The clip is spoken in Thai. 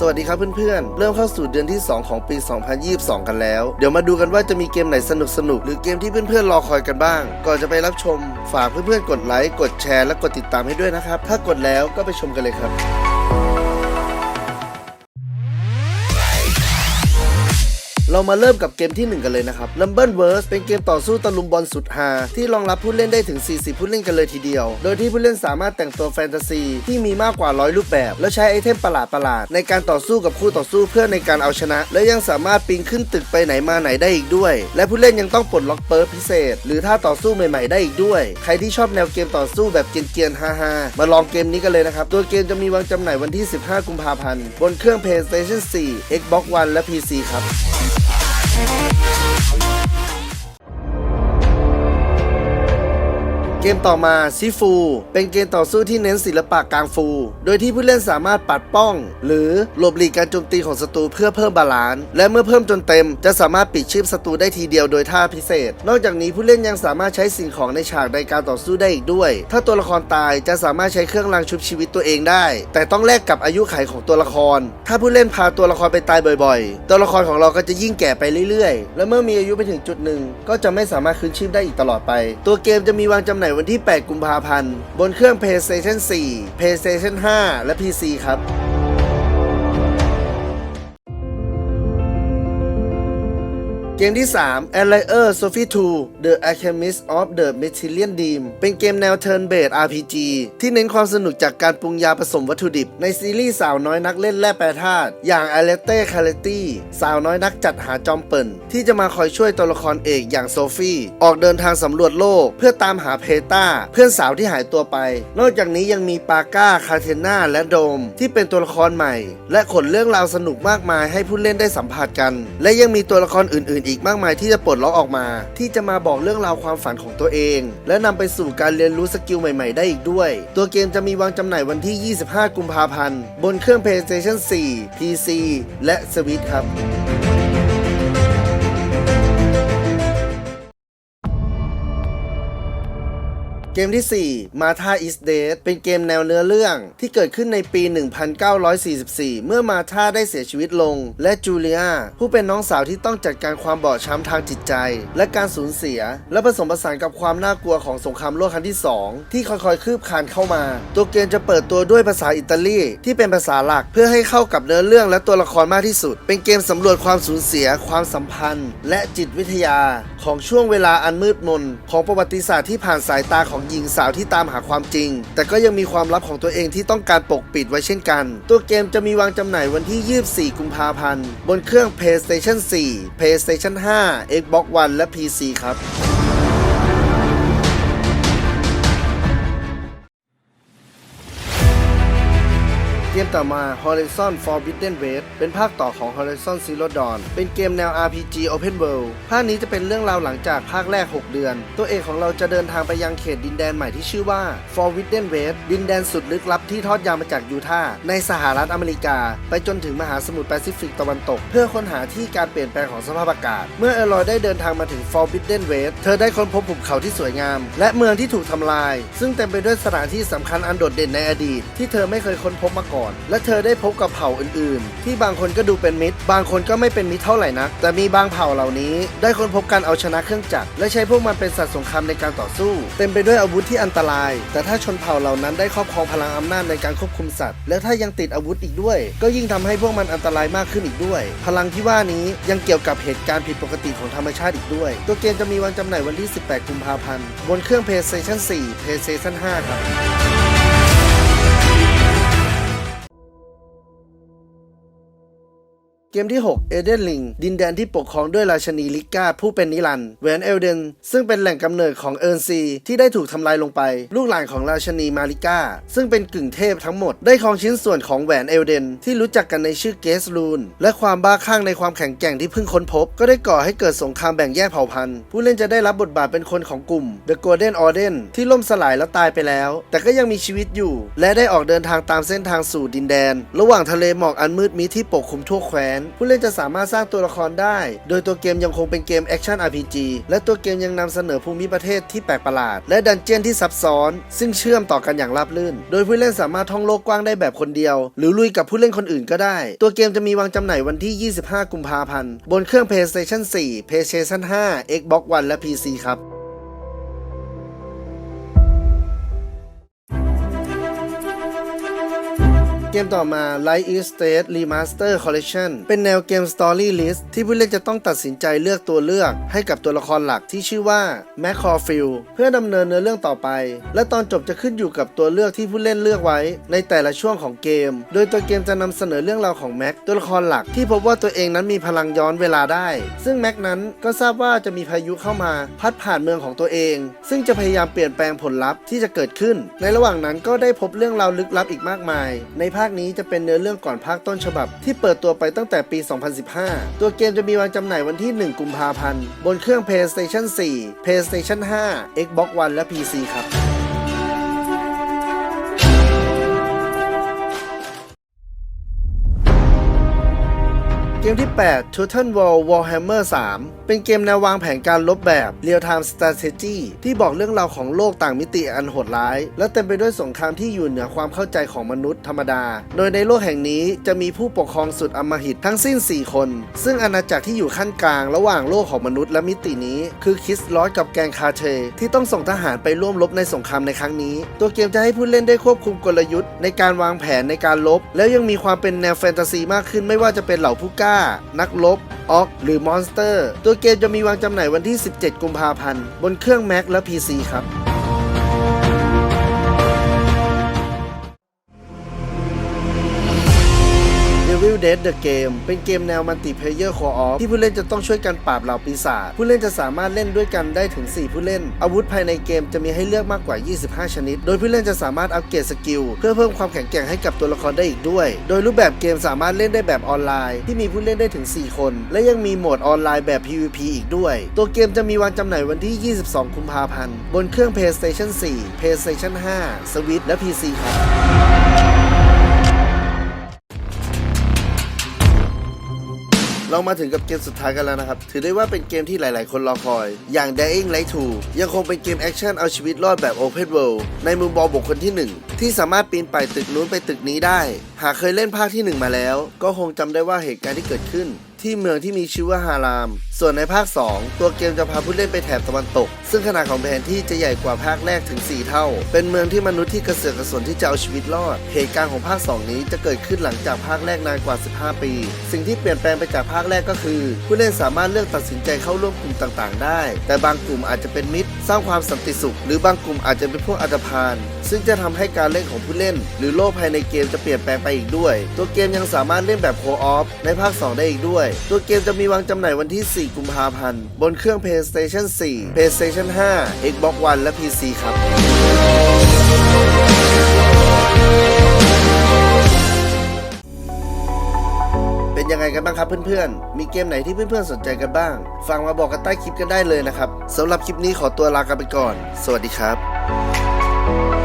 สวัสดีครับเพื่อนๆ เริ่มเข้าสู่เดือนที่ 2 ของปี 2022 กันแล้ว เดี๋ยวมาดูกันว่าจะมีเกมไหนสนุกๆหรือเกมที่เพื่อนๆ รอคอยกันบ้าง ก่อนจะไปรับชม ฝากเพื่อนๆ กดไลค์ กดแชร์ และกดติดตามให้ด้วยนะครับ ถ้ากดแล้วก็ไปชมกันเลยครับ เรามาเริ่มกับเกมที่ 1 กันเลยนะครับ Rumble Verse เป็นเกมต่อสู้ตะลุมบอลสุดฮาที่รองรับผู้เล่นได้ถึง 40 ผู้เล่นกันเลยทีเดียว โดยที่ผู้เล่นสามารถแต่งตัวแฟนตาซีที่มีมากกว่า 100 รูปแบบ และใช้ไอเทมประหลาดๆในการต่อสู้กับคู่ต่อสู้เพื่อในการเอาชนะ และยังสามารถปีนขึ้นตึกไปไหนมาไหนได้อีกด้วย และผู้เล่นยังต้องปลดล็อกเปิร์พิเศษ หรือท่าต่อสู้ใหม่ๆได้อีกด้วย ใครที่ชอบแนวเกมต่อสู้แบบเกรียนๆฮาๆมาลองเกมนี้กันเลยนะครับตัวเกมจะมีวางจำหน่ายวันที่ 15 กุมภาพันธ์บนเครื่อง PlayStation 4 Xbox One และ PC ครับ Thank เกมต่อมาซิฟู เป็นเกมต่อสู้ที่เน้นศิลปะกลางฟู โดยที่ผู้เล่นสามารถปัดป้อง หรือหลบหลีกการโจมตีของศัตรูเพื่อเพิ่มบาลานซ์และเมื่อเพิ่มจนเต็ม จะสามารถปิดชีพศัตรูได้ทีเดียวโดยท่าพิเศษ นอกจากนี้ผู้เล่นยังสามารถใช้สิ่งของในฉากในการต่อสู้ได้อีกด้วย ถ้าตัวละครตายจะสามารถใช้เครื่องรางชุบชีวิตตัวเองได้ แต่ต้องแลกกับอายุขัยของตัวละคร ถ้าผู้เล่นพาตัวละครไปตายบ่อยๆ ตัวละครของเราก็จะยิ่งแก่ไปเรื่อยๆ และเมื่อมีอายุไปถึงจุดหนึ่งก็จะไม่สามารถคืนชีพได้อีกตลอดไป ตัวเกมจะมีวางจำหน่ายวันที่ 8 กุมภาพันธ์ บนเครื่อง PlayStation 4 PlayStation 5 และ PC ครับ เกมที่ 3 a l i e r Sophie 2 The Alchemist of the Metillion Dream เป็นเกมแนว Turn Based RPG ที่เน้นความสนุกจากการปรุงยาผสมวัตถุดิบ ในซีรีส์สาวน้อยนักเล่นแร่แปรธาตุอย่าง a l e t e c a l e t y สาวน้อยนักจัดหาจอมเปิ่น ที่จะมาคอยช่วยตัวละครเอกอย่างโซฟีออกเดินทางสำรวจโลก เพื่อตามหาเพตาเพื่อนสาวที่หายตัวไป นอกจากนี้ยังมีปาก้าคาเทนาและโดม ที่เป็นตัวละครใหม่ และขนเรื่องราวสนุกมากมายให้ผู้เล่นได้สัมผัสกัน และยังมีตัวละครอื่นๆอีกมากมายที่จะปลดล็อกออกมา ที่จะมาบอกเรื่องราวความฝันของตัวเอง และนำไปสู่การเรียนรู้สกิลใหม่ๆ ได้อีกด้วย ตัวเกมจะมีวางจำหน่ายวันที่ 25 กุมภาพันธ์ บนเครื่อง PlayStation 4 PC และ Switch ครับ กมที่ 4 มาธา is Dead เป็นเกมแนวเนื้อเรื่องที่เกิดขึ้นในปี 1944 เมื่อมาธาได้เสียชีวิตลง และจูเลียผู้เป็นน้องสาวที่ต้องจัดการความบอบช้ำทางจิตใจ และการสูญเสีย และผสมผสานกับความน่ากลัวของสงครามโลกครั้งที่ 2 ที่ค่อยๆ คืบคลานเข้ามา ตัวเกมจะเปิดตัวด้วยภาษาอิตาลีที่เป็นภาษาหลักเพื่อให้เข้ากับเนื้อเรื่องและตัวละครมากที่สุด เป็นเกมสำรวจความสูญเสีย ความสัมพันธ์ และจิตวิทยา ของช่วงเวลาอันมืดมนของประวัติศาสตร์ที่ผ่านสายตาของหญิงสาวที่ตามหาความจริง แต่ก็ยังมีความลับของตัวเองที่ต้องการปกปิดไว้เช่นกัน ตัวเกมจะมีวางจำหน่ายวันที่ 24 กุมภาพันธ์ บนเครื่อง PlayStation 4 PlayStation 5 Xbox One และ PC ครับ กมต่อมา Horizon Forbidden West เป็นภาคต่อของ Horizon Zero Dawn เป็นเกมแนว RPG Open World ภาคนี้จะเป็นเรื่องราวหลังจากภาคแรก 6 เดือน ตัวเอกของเราจะเดินทางไปยังเขตดินแดนใหม่ที่ชื่อว่า Forbidden West ดินแดนสุดลึกลับที่ทอดยาวมาจากยูทาห์ในสหรัฐอเมริกา ไปจนถึงมหาสมุทรแปซิฟิกตะวันตก เพื่อค้นหาที่การเปลี่ยนแปลงของสภาพอากาศ เมื่อเอลอยได้เดินทางมาถึง Forbidden West เธอได้ค้นพบภูเขาที่สวยงาม และเมืองที่ถูกทำลาย ซึ่งเต็มไปด้วยสถานที่สำคัญอันโดดเด่นในอดีต ที่เธอไม่เคยค้นพบมาก่อนและเธอได้พบกับเผ่าอื่นๆ ที่บางคนก็ดูเป็นมิตร บางคนก็ไม่เป็นมิตรเท่าไหร่นัก แต่มีบางเผ่าเหล่านี้ ได้ค้นพบการเอาชนะเครื่องจักร และใช้พวกมันเป็นสัตว์สงครามในการต่อสู้ เต็มไปด้วยอาวุธที่อันตราย แต่ถ้าชนเผ่าเหล่านั้นได้ครอบครองพลังอำนาจในการควบคุมสัตว์ และถ้ายังติดอาวุธอีกด้วย ก็ยิ่งทำให้พวกมันอันตรายมากขึ้นอีกด้วย พลังที่ว่านี้ยังเกี่ยวกับเหตุการณ์ผิดปกติของธรรมชาติอีกด้วย ตัวเกมจะมีวางจำหน่ายวันที่ 18 กุมภาพันธ์บนเครื่อง PlayStation 4 PlayStation 5 ครับ เกมที่ 6 เอเดนลิง ดินแดนที่ปกครองด้วยราชนีลิก้าผู้เป็นนิรันดร์แวนเอลเดน ซึ่งเป็นแหล่งกำเนิดของเอิร์นซี ที่ได้ถูกทำลายลงไป ลูกหลานของราชนีมาริก้า ซึ่งเป็นกึ่งเทพทั้งหมด ได้ครองชิ้นส่วนของแหวนเอลเดน ที่รู้จักกันในชื่อเกสลูน และความบ้าคลั่งในความแข็งแกร่งที่เพิ่งค้นพบ ก็ได้ก่อให้เกิดสงครามแบ่งแยกเผ่าพันธุ์ ผู้เล่นจะได้รับบทบาทเป็นคนของกลุ่ม The Golden Order ที่ล่มสลายแล้วตายไปแล้ว แต่ก็ยังมีชีวิตอยู่ และได้ออกเดินทางตามเส้นทางสู่ดินแดน ระหว่างทะเลหมอกอันมืดมิดที่ปกคลุมทั่วแคว้นนผู้เล่นจะสามารถสร้างตัวละครได้ โดยตัวเกมยังคงเป็นเกมแอคชั่น RPG และตัวเกมยังนำเสนอภูมิประเทศที่แปลกประหลาด และดันเจียนที่ซับซ้อน ซึ่งเชื่อมต่อกันอย่างราบรื่น โดยผู้เล่นสามารถท่องโลกกว้างได้แบบคนเดียว หรือลุยกับผู้เล่นคนอื่นก็ได้ ตัวเกมจะมีวางจำหน่ายวันที่ 25 กุมภาพันธ์บนเครื่อง PlayStation 4 PlayStation 5 Xbox One และ PC ครับ มต่อมา Light is State Remaster Collection เป็นแนวเกม Story List ที่ผู้เล่นจะต้องตัดสินใจเลือกตัวเลือกให้กับตัวละครหลักที่ชื่อว่า m c c a w f i e l d เพื่อดำเนินเนื้อเรื่องต่อไป และตอนจบจะขึ้นอยู่กับตัวเลือกที่ผู้เล่นเลือกไว้ ในแต่ละช่วงของเกม โดยตัวเกมจะนำเสนอเรื่องราวของแม็กตัวละครหลักที่พบว่าตัวเองนั้นมีพลังย้อนเวลาได้ ซึ่งแม็กนั้นก็ทราบว่าจะมีพายุเข้ามาพัดผ่านเมืองของตัวเอง ซึ่งจะพยายามเปลี่ยนแปลงผลลัพธ์ที่จะเกิดขึ้น ในระหว่างนั้นก็ได้พบเรื่องราวลึกลับอีกมากมาย ในภาคนี้จะเป็นเนื้อเรื่องก่อนภาคต้นฉบับ ที่เปิดตัวไปตั้งแต่ปี 2015 ตัวเกมจะมีวางจำหน่ายวันที่ 1 กุมภาพันธ์ บนเครื่อง PlayStation 4 PlayStation 5 Xbox One และ PC ครับ มที่ 8 Total War Warhammer 3 เป็นเกมแนววางแผนการลบแบบ Real Time Strategy ที่บอกเรื่องราวของโลกต่างมิติอันโหดร้าย และเต็มไปด้วยสงครามที่อยู่เหนือความเข้าใจของมนุษย์ธรรมดา โดยในโลกแห่งนี้จะมีผู้ปกครองสุดอำมหิตทั้งสิ้น 4 คน ซึ่งอาณาจักรที่อยู่ขั้นกลางระหว่างโลกของมนุษย์และมิตินี้ คือคิสลอสกับแกงคาเทที่ต้องส่งทหารไปร่วมรบในสงครามในครั้งนี้ ตัวเกมจะให้ผู้เล่นได้ควบคุมกลยุทธ์ในการวางแผนในการลบแล้วยังมีความเป็นแนวแฟนตาซีมากขึ้นไม่ว่าจะเป็นเหล่าผู้กล้านักลบออกหรือมอนสเตอร์ ตัวเกมจะมีวางจำหน่ายวันที่ 17 กุมภาพันธ์ บนเครื่อง Mac และ PC ครับ Dead the Game เป็นเกมแนวมัลติเพลเยอร์คออฟที่ผู้เล่นจะต้องช่วยกันปราบเหล่าปีศาจผู้เล่นจะสามารถเล่นด้วยกันได้ถึง 4 ผู้เล่น อาวุธภายในเกมจะมีให้เลือกมากกว่า 25 ชนิด โดยผู้เล่นจะสามารถอัปเกรดสกิลเพื่อเพิ่มความแข็งแกร่งให้กับตัวละครได้อีกด้วย โดยรูปแบบเกมสามารถเล่นได้แบบออนไลน์ ที่มีผู้เล่นได้ถึง 4 คน และยังมีโหมดออนไลน์แบบ PVP อีกด้วย ตัวเกมจะมีวางจำหน่ายวันที่ 22 กุมภาพันธ์บนเครื่อง PlayStation 4 PlayStation 5 Switch และ PC ครับ เรามาถึงกับเกมสุดท้ายกันแล้วนะครับ ถือได้ว่าเป็นเกมที่หลาย ๆ คนรอคอย อย่าง Dying Light 2 ยังคงเป็นเกมแอคชั่นเอาชีวิตรอดแบบ Open World ในมุมมองบุคคลที่ 1 ที่สามารถปีนป่ายตึกนู้นไปตึกนี้ได้ หากเคยเล่นภาคที่ 1 มาแล้ว ก็คงจำได้ว่าเหตุการณ์ที่เกิดขึ้น ที่เมืองที่มีชื่อว่าฮาราม ส่วนในภาค 2 ตัวเกมจะพาผู้เล่นไปแถบตะวันตก ซึ่งขนาดของแผนที่จะใหญ่กว่าภาคแรกถึง 4 เท่า เป็นเมืองที่มนุษย์ที่กระเสือกกระสนที่จะเอาชีวิตรอด เหตุการณ์ของภาค 2 นี้จะเกิดขึ้นหลังจากภาคแรกนานกว่า 15 ปี สิ่งที่เปลี่ยนแปลงไปจากภาคแรกก็คือ ผู้เล่นสามารถเลือกตัดสินใจเข้าร่วมกลุ่มต่างๆ ได้ แต่บางกลุ่มอาจจะเป็นมิตร สร้างความสันติสุข หรือบางกลุ่มอาจจะเป็นพวกอันธพาลซึ่งจะทำให้การเล่นของผู้เล่น หรือโลกภายในเกมจะเปลี่ยนแปลงไปอีกด้วย ตัวเกมยังสามารถเล่นแบบโคออฟในภาค 2 ได้อีกด้วย ตัวเกมจะมีวางจำหน่ายวันที่4 กุมภาพันธ์ บนเครื่อง PlayStation 4 PlayStation 5 Xbox One และ PC ครับเป็นยังไงกันบ้างครับเพื่อนๆ มีเกมไหนที่เพื่อนๆ สนใจกันบ้าง ฟังมาบอกกันใต้คลิปกันได้เลยนะครับสำหรับคลิปนี้ขอตัวลากันไปก่อน สวัสดีครับ